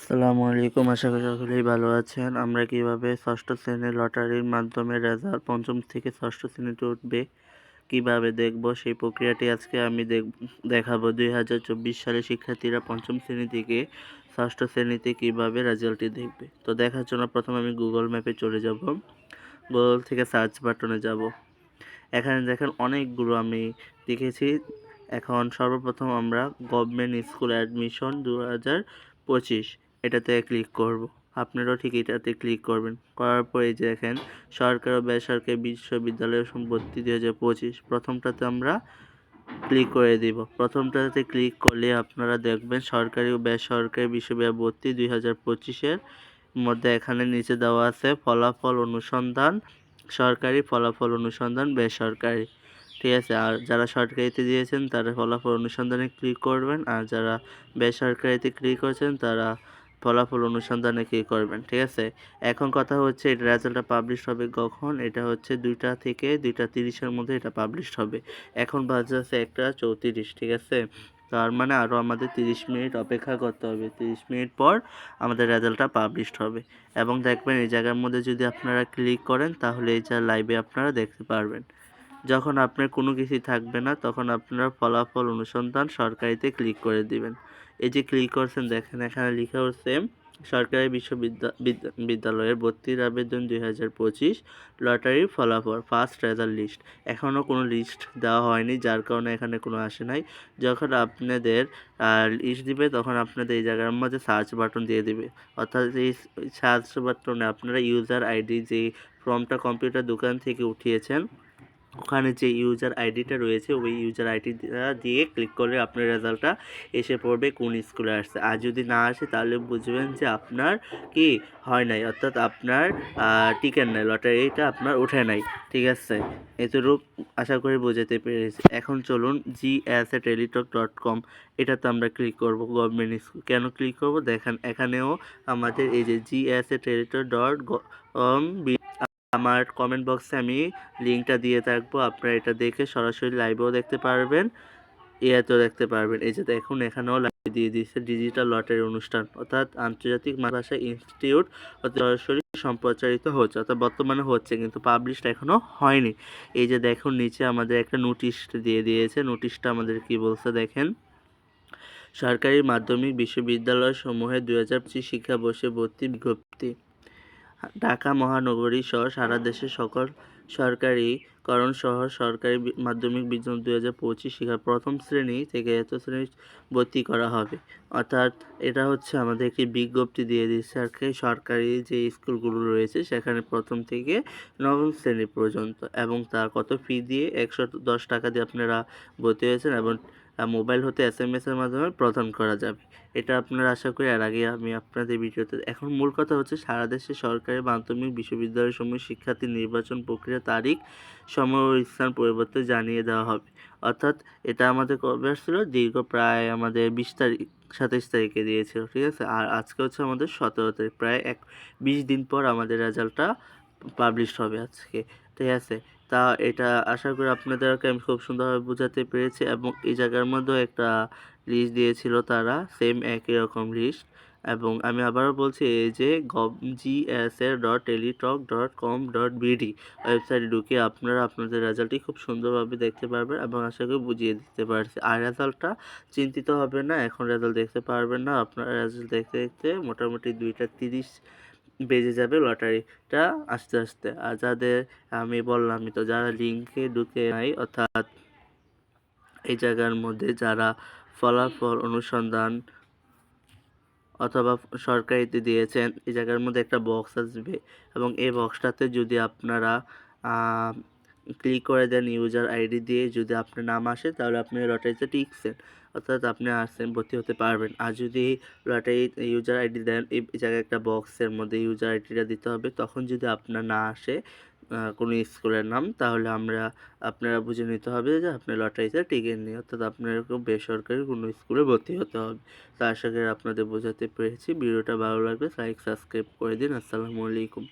আসসালামু আলাইকুম। আশা করি সকলেই ভালো আছেন। আমরা কীভাবে ষষ্ঠ শ্রেণির লটারির মাধ্যমে রেজাল্ট পঞ্চম থেকে ষষ্ঠ শ্রেণীতে উঠবে, কীভাবে দেখব? সেই প্রক্রিয়াটি আজকে আমি দেখাবো। দুই হাজার চব্বিশ সালে শিক্ষার্থীরা পঞ্চম শ্রেণি থেকে ষষ্ঠ শ্রেণীতে কীভাবে রেজাল্টটি দেখবে? তো দেখার জন্য প্রথমে আমি গুগল ম্যাপে চলে যাব। গুগল থেকে সার্চ বাটনে যাব। এখানে দেখেন অনেকগুলো আমি দেখেছি। এখন সর্বপ্রথম আমরা গভর্নমেন্ট স্কুল অ্যাডমিশন দু হাজার পঁচিশ। এটাতে ক্লিক করব। আপনারাও ঠিক এটাতে ক্লিক করবেন। করার পরে যে দেখেন, সরকার ও বেসরকারি বিশ্ববিদ্যালয় সম্পত্তি দু হাজার পঁচিশ। প্রথমটাতে আমরা ক্লিক করে দিব। প্রথমটাতে ক্লিক করলে আপনারা দেখবেন সরকারি ও বেসরকারি বিশ্ববিদ্যালয় দুই হাজার পঁচিশের মধ্যে এখানে নিচে দেওয়া আছে ফলাফল অনুসন্ধান, সরকারি ফলাফল অনুসন্ধান, বেসরকারি। ঠিক আছে? আর যারা সরকারিতে দিয়েছেন তারা ফলাফল অনুসন্ধানে ক্লিক করবেন। আর যারা বেসরকারিতে ক্লিক করেছেন তারা ফলাফল অনুসন্ধানে কী করবেন, ঠিক আছে? এখন কথা হচ্ছে এটা রেজাল্টটা পাবলিশ হবে কখন? এটা হচ্ছে দুইটা থেকে দুইটা তিরিশের মধ্যে এটা পাবলিশ হবে। এখন বাজে আছে একটা চৌত্রিশ, ঠিক আছে? তার মানে আরও আমাদের তিরিশ মিনিট অপেক্ষা করতে হবে। তিরিশ মিনিট পর আমাদের রেজাল্টটা পাবলিশড হবে। এবং দেখবেন এই জায়গার মধ্যে যদি আপনারা ক্লিক করেন, তাহলে এই যা লাইভে আপনারা দেখতে পারবেন। যখন আপনার কোনো কিছুই থাকবে না, তখন আপনারা ফলাফল অনুসন্ধান সরকারিতে ক্লিক করে দিবেন। এই যে ক্লিক করছেন, দেখেন এখানে লেখা হচ্ছে, সরকারি বিশ্ববিদ্যালয়ের ভর্তির আবেদন দুই হাজার পঁচিশ, লটারির ফলাফল ফার্স্ট রেজাল্ট লিস্ট এখনও কোনো লিস্ট দেওয়া হয়নি, যার কারণে এখানে কোনো আসে নাই। যখন আপনাদের লিস্ট দিবে, তখন আপনাদের এই জায়গার মধ্যে সার্চ বাটন দিয়ে দিবে। অর্থাৎ এই সার্চ বাটনে আপনারা ইউজার আইডি যে ফর্মটা কম্পিউটার দোকান থেকে উঠিয়েছেন ওখানে যে ইউজার আইডিটা রয়েছে, ওই ইউজার আইডিটা দিয়ে ক্লিক করলে আপনার রেজাল্টটা এসে পড়বে কোন স্কুলে আসছে। আর যদি না আসে, তাহলে বুঝবেন যে আপনার কি হয় নাই, অর্থাৎ আপনার টিকেট নাই লটারিটা আপনার ওঠে নাই, ঠিক আছে? এতটুকু আশা করি বোঝাতে পেরেছি। এখন চলুন G S A Teletalk dot com এটাতে আমরা ক্লিক করব গভর্নমেন্ট স্কুল কেন ক্লিক করব? দেখেন, এখানেও আমাদের এই যে G S A Teletalk dot com আমার কমেন্ট বক্সে আমি লিঙ্কটা দিয়ে থাকব। আপনারা এটা দেখে সরাসরি লাইভেও দেখতে পারবেন, ইয়াতেও দেখতে পারবেন। এই যে দেখুন, এখানেও লাইভ দিয়ে দিয়েছে ডিজিটাল লটারি অনুষ্ঠান, অর্থাৎ আন্তর্জাতিক ভাষা ইনস্টিটিউট সরাসরি সম্প্রচারিত হচ্ছে, অর্থাৎ বর্তমানে হচ্ছে, কিন্তু পাবলিশড এখনও হয়নি। এই যে দেখুন, নিচে আমাদের একটা নোটিশ দিয়ে দিয়েছে। নোটিশটা আমাদের কি বলছে দেখেন? সরকারি মাধ্যমিক বিশ্ববিদ্যালয় সমূহে দু হাজার পঁচিশ শিক্ষাবর্ষে ভর্তি বিজ্ঞপ্তি। ঢাকা মহানগরী সহ সারা দেশের সকল সরকারিকরণ শহর সরকারি মাধ্যমিক বিদ্যালয় দু হাজার পঁচিশ শিক্ষা প্রথম শ্রেণি থেকে এত শ্রেণি ভর্তি করা হবে। অর্থাৎ এটা হচ্ছে আমাদের একটি বিজ্ঞপ্তি দিয়ে দিচ্ছে আর সরকারি যে স্কুলগুলো রয়েছে সেখানে প্রথম থেকে নবম শ্রেণি পর্যন্ত এবং তার কত ফি দিয়ে একশো দশ টাকা দিয়ে আপনারা ভর্তি হয়েছেন এবং মোবাইল হতে এস এম এসের মাধ্যমে প্রদান করা যাবে। এটা আপনারা আশা করি আর আগে আমি আপনাদের ভিডিওতে, এখন মূল কথা হচ্ছে সারা দেশে সরকারি মাধ্যমিক বিশ্ববিদ্যালয় সমূহ শিক্ষার্থী নির্বাচন প্রক্রিয়া তারিখ সময় ও স্থান পরিবর্তে জানিয়ে দেওয়া হবে। অর্থাৎ এটা আমাদের কবে আসছিল? দীর্ঘ প্রায় আমাদের বিশ তারিখ সাতাইশ তারিখে দিয়েছিল, ঠিক আছে? আর আজকে হচ্ছে আমাদের সতেরো তারিখ, প্রায় এক, বিশ দিন পর আমাদের রেজাল্টটা পাবলিশ হবে আজকে, ঠিক আছে? তা এটা আশা করি আপনাদেরকে আমি খুব সুন্দরভাবে বোঝাতে পেরেছি এবং এই জায়গার মধ্যেও একটা লিস্ট দিয়েছিল তারা সেম একই রকম লিস্ট এবং আমি আবারও বলছি, এই যে gov GSA dot Teletalk dot com dot BD ওয়েবসাইটে ঢুকে আপনারা আপনাদের রেজাল্টটি খুব সুন্দরভাবে দেখতে পারবেন এবং আশা করি বুঝিয়ে দিতে পারছি। আর রেজাল্টটা চিন্তিত হবে না, এখন রেজাল্ট দেখতে পারবেন না, আপনারা রেজাল্ট দেখতে দেখতে মোটামুটি দুইটা তিরিশ বেজে যাবে লটারিটা আস্তে আস্তে। আর যাদের, আমি বললামই তো, যারা লিঙ্কে ঢুকে নাই, অর্থাৎ এই জায়গার মধ্যে যারা ফলাফল অনুসন্ধান অথবা সরকারিতে দিয়েছেন, এই জায়গার মধ্যে একটা বক্স আসবে এবং এই বক্সটাতে যদি আপনারা ক্লিক করে দেন ইউজার আইডি দিয়ে, যদি আপনার নাম আসে তাহলে আপনি লটারিতে টিকছেন, অর্থাৎ আপনি আসছেন ভর্তি হতে পারবেন। আর যদি লটারি ইউজার আইডি দেন, এই জায়গায় একটা বক্সের মধ্যে ইউজার আইডিটা দিতে হবে, তখন যদি আপনার না আসে কোনো স্কুলের নাম, তাহলে আমরা আপনারা বুঝে নিতে হবে যে আপনি লটারিতে টিকে নিয়ে অর্থাৎ আপনাকে বেসরকারি কোনো স্কুলে ভর্তি হতে হবে। তা আশা করি আপনাদের বোঝাতে পেরেছি। ভিডিওটা ভালো লাগবে লাইক সাবস্ক্রাইব করে দিন। আসসালামু আলাইকুম।